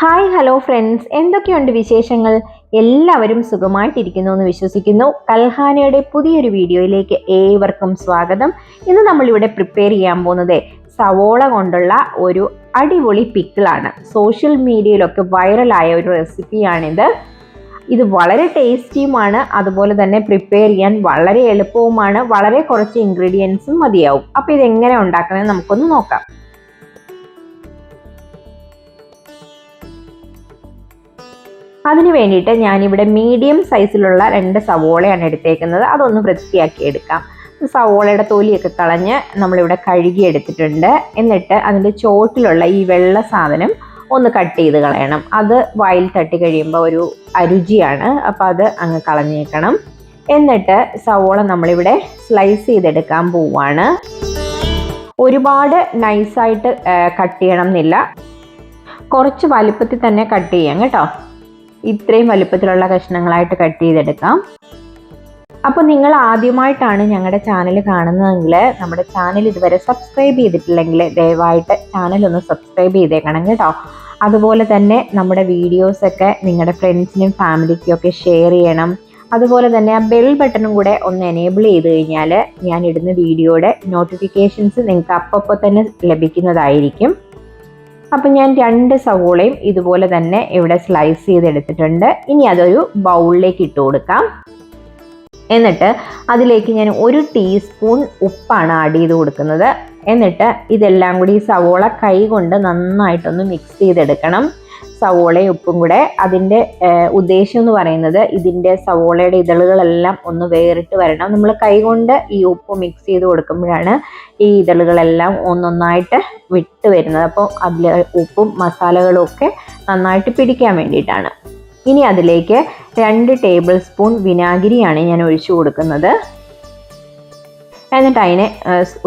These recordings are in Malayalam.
ഹായ് ഹലോ ഫ്രണ്ട്സ് എന്തൊക്കെയുണ്ട് വിശേഷങ്ങൾ? എല്ലാവരും സുഖമായിട്ടിരിക്കുന്നു എന്ന് വിശ്വസിക്കുന്നു. കൽഹാനയുടെ പുതിയൊരു വീഡിയോയിലേക്ക് ഏവർക്കും സ്വാഗതം. ഇന്ന് നമ്മളിവിടെ പ്രിപ്പയർ ചെയ്യാൻ പോകുന്നത് സവോള കൊണ്ടുള്ള ഒരു അടിപൊളി പിക്കിളാണ് സോഷ്യൽ മീഡിയയിലൊക്കെ വൈറലായ ഒരു റെസിപ്പിയാണിത് ഇത് വളരെ ടേസ്റ്റിയുമാണ് അതുപോലെ തന്നെ പ്രിപ്പയർ ചെയ്യാൻ വളരെ എളുപ്പവുമാണ്. വളരെ കുറച്ച് ഇൻഗ്രീഡിയൻസും മതിയാവും. അപ്പോൾ ഇത് എങ്ങനെ ഉണ്ടാക്കണമെന്ന് നമുക്കൊന്ന് നോക്കാം. അതിന് വേണ്ടിയിട്ട് ഞാനിവിടെ മീഡിയം സൈസിലുള്ള രണ്ട് സവോളയാണ് എടുത്തേക്കുന്നത്. അതൊന്ന് വൃത്തിയാക്കി എടുക്കാം. സവോളയുടെ തൊലിയൊക്കെ കളഞ്ഞ് നമ്മളിവിടെ കഴുകി എടുത്തിട്ടുണ്ട് എന്നിട്ട് അതിന്റെ ചോട്ടിലുള്ള ഈ വെള്ള സാധനം ഒന്ന് കട്ട് ചെയ്ത് കളയണം. അത് വായിൽ തട്ടി കഴിയുമ്പോൾ ഒരു അരുചിയാണ്. അപ്പോൾ അത് അങ്ങ് കളഞ്ഞേക്കണം. എന്നിട്ട് സവോള നമ്മളിവിടെ സ്ലൈസ് ചെയ്തെടുക്കാൻ പോവാണ്. ഒരുപാട് നൈസായിട്ട് കട്ട് ചെയ്യണം എന്നില്ല. കുറച്ച് വലുപ്പത്തിൽ തന്നെ കട്ട് ചെയ്യാം കേട്ടോ. ഇത്രയും വലുപ്പത്തിലുള്ള കഷ്ണങ്ങളായിട്ട് കട്ട് ചെയ്തെടുക്കാം. അപ്പോൾ നിങ്ങൾ ആദ്യമായിട്ടാണ് ഞങ്ങളുടെ ചാനൽ കാണുന്നതെങ്കിൽ നമ്മുടെ ചാനൽ ഇതുവരെ സബ്സ്ക്രൈബ് ചെയ്തിട്ടില്ലെങ്കിൽ ദയവായിട്ട് ചാനൽ ഒന്ന് സബ്സ്ക്രൈബ് ചെയ്തേക്കണം കേട്ടോ. അതുപോലെ തന്നെ നമ്മുടെ വീഡിയോസൊക്കെ നിങ്ങളുടെ ഫ്രണ്ട്സിനും ഫാമിലിക്കും ഒക്കെ ഷെയർ ചെയ്യണം. അതുപോലെ തന്നെ ആ ബെൽ ബട്ടണും കൂടെ ഒന്ന് എനേബിൾ ചെയ്ത് കഴിഞ്ഞാൽ ഞാൻ ഇടുന്ന വീഡിയോയുടെ നോട്ടിഫിക്കേഷൻസ് നിങ്ങൾക്ക് അപ്പോൾ തന്നെ ലഭിക്കുന്നതായിരിക്കും. അപ്പം ഞാൻ രണ്ട് സവോളയും ഇതുപോലെ തന്നെ ഇവിടെ സ്ലൈസ് ചെയ്തെടുത്തിട്ടുണ്ട്. ഇനി അതൊരു ബൗളിലേക്ക് ഇട്ട് കൊടുക്കാം. എന്നിട്ട് അതിലേക്ക് ഞാൻ ഒരു ടീസ്പൂൺ ഉപ്പാണ് ആഡ് ചെയ്ത് കൊടുക്കുന്നത്. എന്നിട്ട് ഇതെല്ലാം കൂടി സവോള കൈ കൊണ്ട് നന്നായിട്ടൊന്ന് മിക്സ് ചെയ്തെടുക്കണം. സവോളയും ഉപ്പും കൂടെ അതിന്റെ ഉദ്ദേശം എന്ന് പറയുന്നത് ഇതിന്റെ സവോളയുടെ ഇതളുകളെല്ലാം ഒന്ന് വേറിട്ട് വരണം. നമ്മൾ കൈകൊണ്ട് ഈ ഉപ്പ് മിക്സ് ചെയ്ത് കൊടുക്കുമ്പോഴാണ് ഈ ഇതളുകളെല്ലാം ഒന്നൊന്നായിട്ട് വിട്ട് വരുന്നത്. അപ്പോൾ അതിൽ ഉപ്പും മസാലകളും ഒക്കെ നന്നായിട്ട് പിടിക്കാൻ വേണ്ടിയിട്ടാണ്. ഇനി അതിലേക്ക് രണ്ട് ടേബിൾ സ്പൂൺ വിനാഗിരിയാണ് ഞാൻ ഒഴിച്ചു കൊടുക്കുന്നത്. എന്നിട്ട് അതിനെ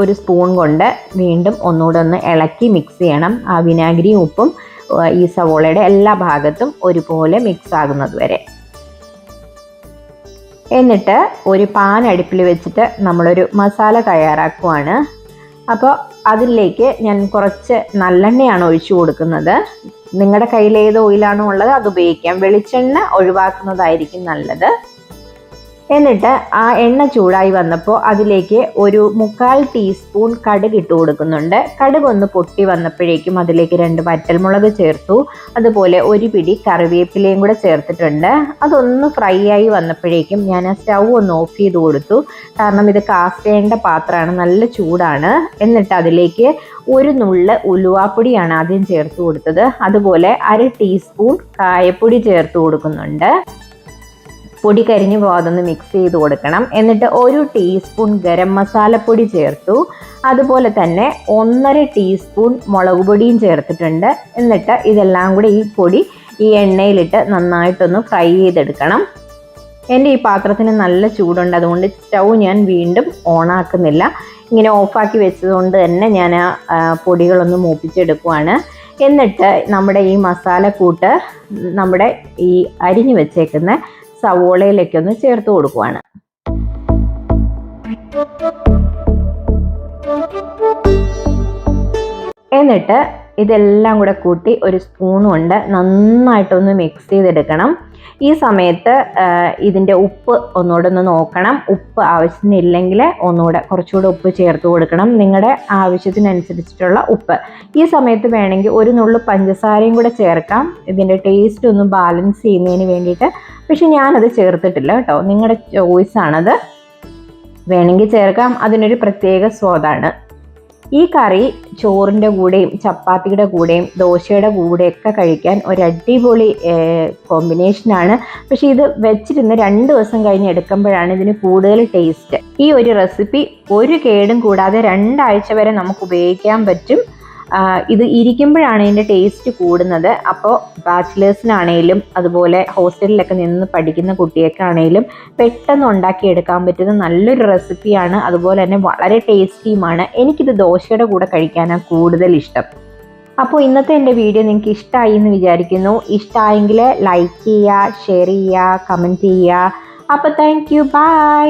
ഒരു സ്പൂൺ കൊണ്ട് വീണ്ടും ഒന്നുകൂടെ ഒന്ന് ഇളക്കി മിക്സ് ചെയ്യണം. ആ വിനാഗിരിയും ഉപ്പും ഈ സവോളയുടെ എല്ലാ ഭാഗത്തും ഒരുപോലെ മിക്സ് ആകുന്നത് വരെ. എന്നിട്ട് ഒരു പാൻ അടുപ്പിൽ വെച്ചിട്ട് നമ്മളൊരു മസാല തയ്യാറാക്കുവാണ്. അപ്പോൾ അതിലേക്ക് ഞാൻ കുറച്ച് നല്ലെണ്ണയാണ് ഒഴിച്ചു കൊടുക്കുന്നത്. നിങ്ങളുടെ കയ്യിൽ ഏത് ഓയിലാണോ ഉള്ളത് അത് ഉപയോഗിക്കാം. വെളിച്ചെണ്ണ ഒഴിവാക്കുന്നതായിരിക്കും നല്ലത്. എന്നിട്ട് ആ എണ്ണ ചൂടായി വന്നപ്പോൾ അതിലേക്ക് ഒരു മുക്കാൽ ടീസ്പൂൺ കടുക് ഇട്ട് കൊടുക്കുന്നുണ്ട്. കടുക് ഒന്ന് പൊട്ടി വന്നപ്പോഴേക്കും അതിലേക്ക് രണ്ട് വറ്റൽമുളക് ചേർത്തു. അതുപോലെ ഒരു പിടി കറിവേപ്പിലയും കൂടെ ചേർത്തിട്ടുണ്ട്. അതൊന്ന് ഫ്രൈ ആയി വന്നപ്പോഴേക്കും ഞാൻ ആ സ്റ്റൗ ഒന്ന് ഓഫ് ചെയ്ത് കൊടുത്തു. കാരണം ഇത് കാസ്റ്റ് ചെയ്യേണ്ട പാത്രമാണ് നല്ല ചൂടാണ്. എന്നിട്ട് അതിലേക്ക് ഒരു നുള്ള് ഉലുവാപ്പൊടിയാണ് ആദ്യം ചേർത്ത് കൊടുത്തത്. അതുപോലെ അര ടീസ്പൂൺ കായപ്പൊടി ചേർത്ത് കൊടുക്കുന്നുണ്ട്. പൊടി കരിഞ്ഞു പോകാതൊന്ന് മിക്സ് ചെയ്ത് കൊടുക്കണം. എന്നിട്ട് ഒരു ടീസ്പൂൺ ഗരം മസാലപ്പൊടി ചേർത്തു. അതുപോലെ തന്നെ ഒന്നര ടീസ്പൂൺ മുളക് പൊടിയും ചേർത്തിട്ടുണ്ട്. എന്നിട്ട് ഇതെല്ലാം കൂടി ഈ പൊടി ഈ എണ്ണയിലിട്ട് നന്നായിട്ടൊന്ന് ഫ്രൈ ചെയ്തെടുക്കണം. എന്റെ ഈ പാത്രത്തിന് നല്ല ചൂടുണ്ട്. അതുകൊണ്ട് സ്റ്റൗ ഞാൻ വീണ്ടും ഓണാക്കുന്നില്ല. ഇങ്ങനെ ഓഫാക്കി വെച്ചതുകൊണ്ട് തന്നെ ഞാൻ ആ പൊടികളൊന്ന് മൂപ്പിച്ചെടുക്കുവാണ്. എന്നിട്ട് നമ്മുടെ ഈ മസാല കൂട്ട് നമ്മുടെ ഈ അരിഞ്ഞു വെച്ചേക്കുന്ന സവോളയിലേക്കൊന്ന് ചേർത്ത് കൊടുക്കുവാണ്. എന്നിട്ട് ഇതെല്ലാം കൂടെ കൂട്ടി ഒരു സ്പൂൺ കൊണ്ട് നന്നായിട്ടൊന്ന് മിക്സ് ചെയ്തെടുക്കണം. ഈ സമയത്ത് ഇതിന്റെ ഉപ്പ് ഒന്നുകൂടെ ഒന്ന് നോക്കണം. ഉപ്പ് ആവശ്യത്തിനില്ലെങ്കിൽ ഒന്നുകൂടെ കുറച്ചുകൂടെ ഉപ്പ് ചേർത്ത് കൊടുക്കണം. നിങ്ങളുടെ ആവശ്യത്തിനനുസരിച്ചിട്ടുള്ള ഉപ്പ്. ഈ സമയത്ത് വേണമെങ്കിൽ ഒരു നുള്ളു പഞ്ചസാരയും കൂടെ ചേർക്കാം. ഇതിന്റെ ടേസ്റ്റ് ഒന്ന് ബാലൻസ് ചെയ്യുന്നതിന് വേണ്ടിയിട്ട്. പക്ഷെ ഞാനത് ചേർത്തിട്ടില്ല കേട്ടോ. നിങ്ങളുടെ ചോയ്സാണത് വേണമെങ്കിൽ ചേർക്കാം. അതിനൊരു പ്രത്യേക സ്വാദാണ്. ഈ കറി ചോറിന്റെ കൂടെയും ചപ്പാത്തിയുടെ കൂടെയും ദോശയുടെ കൂടെയൊക്കെ കഴിക്കാൻ ഒരു അടിപൊളി കോമ്പിനേഷനാണ്. പക്ഷേ ഇത് വെച്ചിരുന്ന് രണ്ട് ദിവസം കഴിഞ്ഞ് എടുക്കുമ്പോഴാണ് ഇതിന് കൂടുതൽ ടേസ്റ്റ്. ഈ ഒരു റെസിപ്പി ഒരു കേടും കൂടാതെ രണ്ടാഴ്ച വരെ നമുക്ക് ഉപയോഗിക്കാൻ പറ്റും. ഇത് ഇരിക്കുമ്പോഴാണ് ഇതിന്റെ ടേസ്റ്റ് കൂടുന്നത്. അപ്പോൾ ബാച്ചിലേഴ്സിനാണേലും അതുപോലെ ഹോസ്റ്റലിലൊക്കെ നിന്ന് പഠിക്കുന്ന കുട്ടിയൊക്കെ പെട്ടെന്ന് ഉണ്ടാക്കിയെടുക്കാൻ പറ്റുന്ന നല്ലൊരു റെസിപ്പിയാണ് അതുപോലെ തന്നെ വളരെ ടേസ്റ്റിയുമാണ് എനിക്കിത് ദോശയുടെ കൂടെ കഴിക്കാനാണ് കൂടുതൽ ഇഷ്ടം. അപ്പോൾ ഇന്നത്തെ എന്റെ വീഡിയോ നിങ്ങൾക്ക് ഇഷ്ടമായി എന്ന് വിചാരിക്കുന്നു. ഇഷ്ടമായെങ്കിൽ ലൈക്ക് ചെയ്യുക ഷെയർ ചെയ്യുക കമന്റ് ചെയ്യുക. അപ്പോൾ താങ്ക് യു ബൈ